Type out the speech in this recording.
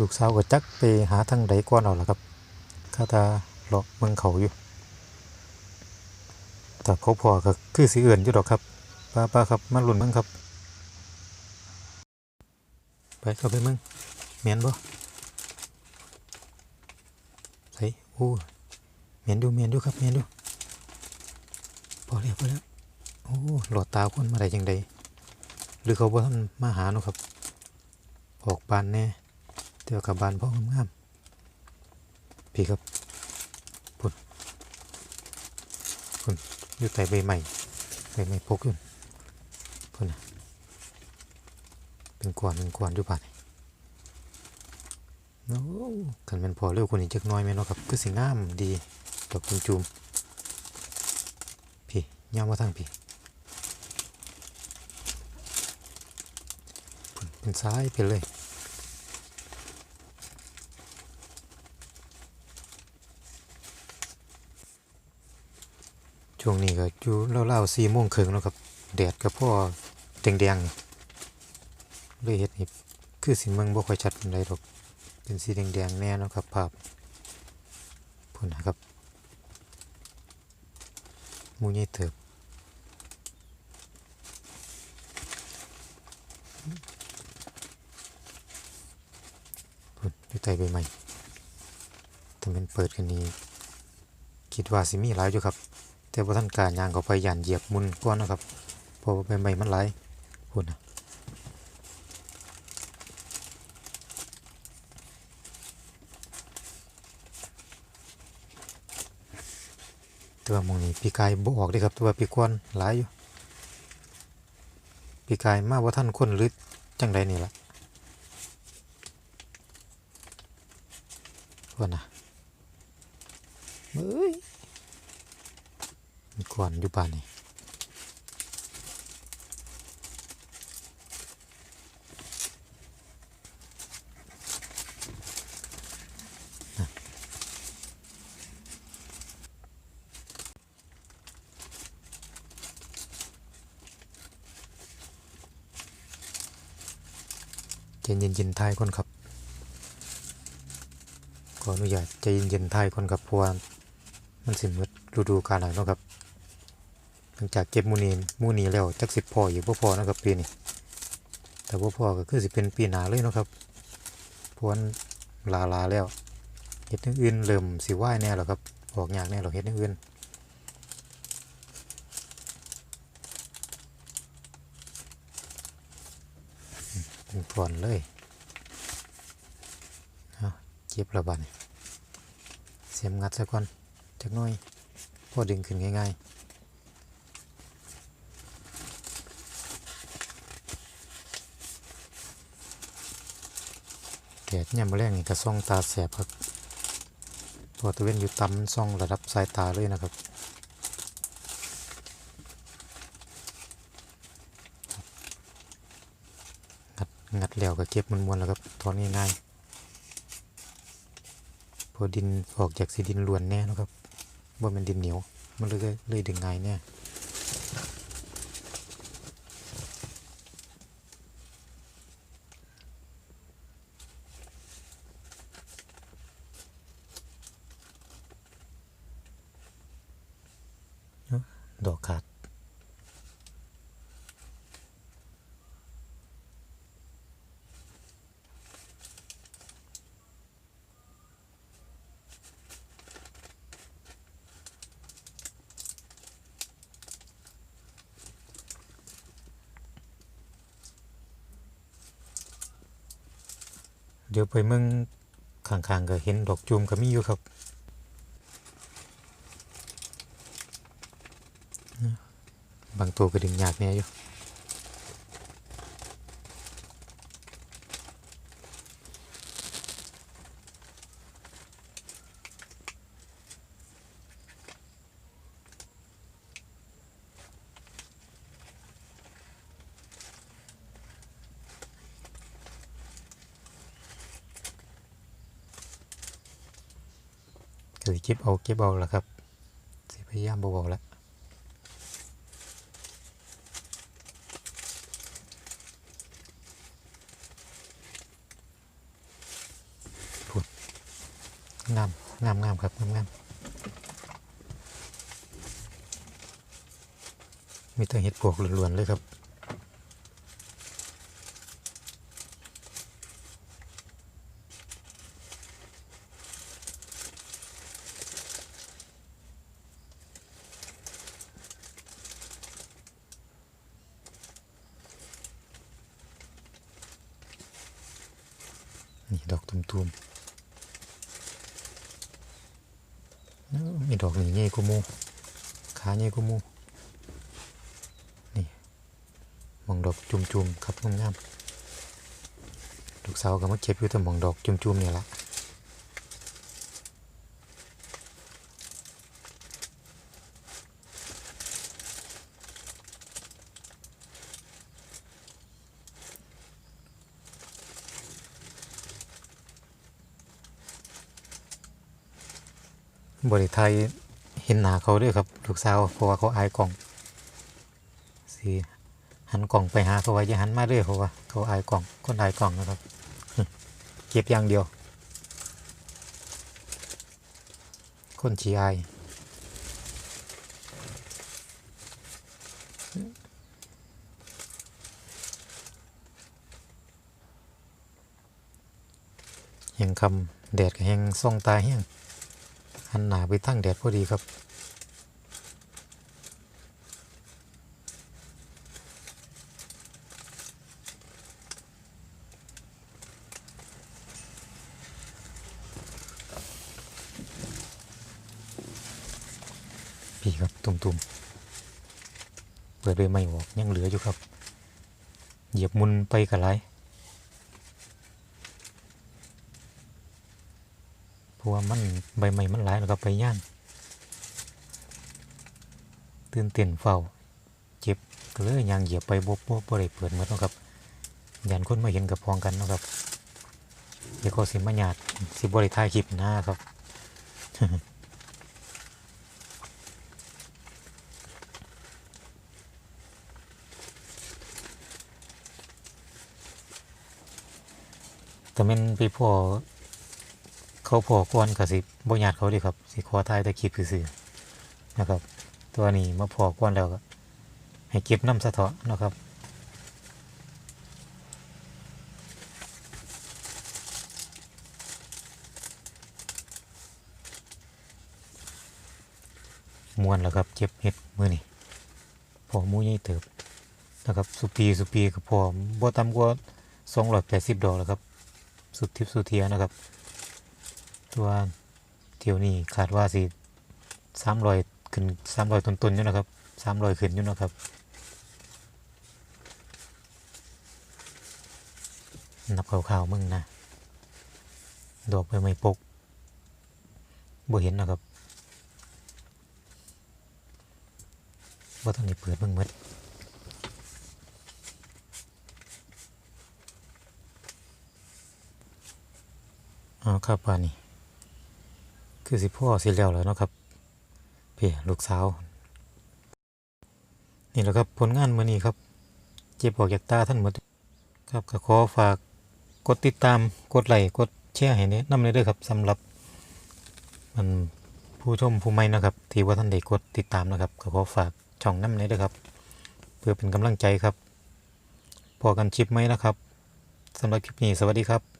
ลูกสาวก็จักไปหาทางใดก่อนเอาล่ะครับข้าตาเลาะเมืองเขาอยู่แต่พอพอก็คือสิเอื่นอยู่ดอกครับป้าป้าครับมาลุ่นมืองครับ ไปเข้าไปมืองแม่นบ่ใส่โอ้แม่นอยู่แม่นอยู่ครับแม่นอยู่พอแล้วพอแล้วโอ้หลอดตาคนมาได้จังใดหรือเขาบ่ทันมาหาเนาะครับออกบานแน่ เดี๋ยวกับบานพ่องามๆพี่ครับพุ่นพุ่นอยู่ใต้ใบใหม่ใบใหม่พกอยู่พุ่นเป็นกวนเป็นกวนอยู่บานนี่โอ้กันเป็นพอเร็วคนนี้จักน้อยไหมเนาะครับคือสิงามดีดอกจุมจุมๆพี่ย่ามาทางพี่พุ่นเป็นซ้ายไปเลย ช่วงนี้ก็อยู่เล่าๆสี่โมงครึ่งแล้วครับแดดก็พ่อแดงๆเลยเห็ดนี่คือสีเมืองบ่ค่อยชัดปานใดดอกเป็นสีแดงๆแน่นะครับภาพพุ่นนะครับมูใหญ่เติบพุ่นอยู่ใต้ใบไม้ถ้ามันเปิดกันนี้คิดว่าสิมีหลายอยู่ครับ แต่ว่าท่านการยางเขาไปยันเหยียบมุนก้อนนะครับเพราะใบไม้มันไหลพุ่นนะต่ว่าหมองนี้ปีกายบออกด้ครับต่ว่าปีกวนหลายอยู่ปีกายมาว่าท่านคนหรือจังใดนี่ล่ะพุ่นนะเอ้ย ก่อนอยู่บ้านนี่นะใจเย็นๆทายคนครับ ขออนุญาตใจเย็นๆทายคนครับเพราะว่ามันสิมดฤดูกาลแล้วเนาะครับ หลังจากเก็บมูนีมูนีแล้วจักสิบพออยู่บ่พอนะครับปีนี้แต่บ่พอก็คือสิเป็นปีหนาเลยนะครับเพราะวาลาลาแล้วเฮ็ดอย่างอื่นเริ่มสิว่ายแน่แล้วครับออกยากแน่หรอกเฮ็ดอย่างอื่นเป็นผ่อนเลยเอาเก็บระบาดเสียมงัดซะก่อนจักน่อยพอดึงขึ้นง่ายๆ แดดยามมื้อแรกนี่ก็ส่องตาแสบครับเพอตะเวนอยู่ต่ำส่องระดับสายตาเลยนะครับ งัดงัดแล้วก็เก็บมันมวนแล้วครับถอนง่ายๆพอดินออกจากสีดินล้วนแน่นะครับว่ามันดินเหนียว มันเลยเลยดึงง่ายแน่ ดอกขาดเดี๋ยวไปเมืองข้างๆก็เห็นดอกจูมก็มีอยู่ครับ บาง ตัวก็ดึงยากแน่อยู่ก็สิเก็บเอาเก็บเอาละครับสิพยายามเบาๆแล้ว งามงามงามครับงามงามมีแต่เห็ดปวกล้วนๆเลยครับนี่ดอกตุ่มๆเอ้อมี ดอกนี่ใหญ่กว่ามูขาใหญ่กว่ามูนี่หมองดอกจุ่มๆครับงามๆลูกสาวก็มาเก็บอยู่แต่หมองดอกจุ่มๆนี่ละ บริไทยเห็นหน้าเขาด้วยครับ ลูกสาวเพราะว่าเขาอายกล่องสิหันกล่องไปหาเขาไว้อย่าหันมาเรื่อยเพราะว่าเขาอายกล่องคนอายกล่องนะครับเก็บอย่างเดียว คนฉีอายแห่งคำแดดกับแห่งส่องตาแห้ง หันหนาไปทั้งแดดพอดีครับ พี่ครับตุ่มๆ เปิดด้วยไม่ออกยังเหลืออยู่ครับ เหยียบมุนไปกับไรเพ ราะว่ามันใบไม้มันหลายแล้วก็ไปย่านตื่นเต้นเฝ้าเจ็บก็เลยยางเหยียบไปบบบบบ่ได้เปิดหมดเนาะครับยันคนมาเห็นกับพองกันนะครับเดี๋ยวก็สิมาหยาดสิบริถ่ายคลิปหนะครับแต่แมันไปพ่อ เขาพอก่อนก็สิบ่ญาติเขาดีครับสิขอถ่ายแต่คลิปซื่อๆนะครับ ตัวนี้มาพอก่อนแล้วก็ให้เก็บน้ำสะเทาะนะครับมวนแล้วครับเก็บเห็ดมือนี่พอมูใหญ่เติบนะครับสุปีสุปีก็พอบ่ต่ำกว่าสองร้อยแปดสิบดอกแล้วครับ สุดทิพสุเทียนะครับ ตัวเที่ยวนี้คาดว่าสิสามรอยขึ้นสามรอยต้นๆอยู่นะครับสามรอยขึ้นอยู่นะครับนับข่าวๆมึงนะดอกใบไม้ปกบ่เห็นนะครับว่าต้องได้เปิดเบิ่งหมดอ๋อครับว่านี่ คือสิพ่อสิแล้วแล้วเนาะครับเพี่ลูกสาว นี่แหละครับผลงานมื้อนี้ครับ เจ็บออกจากตาท่านหมดครับก็ขอฝากกดติดตามกดไลค์กดแชร์ให้แนะนำเลยด้วยครับสำหรับ มันผู้ชมผู้ใหม่นะครับ ที่ว่าท่านได้กดติดตามนะครับก็ขอฝากช่องน้ำเลยด้วยครับ เพื่อเป็นกำลังใจครับพอกันชิปไหมนะครับสำหรับคลิปนี้สวัสดีครับ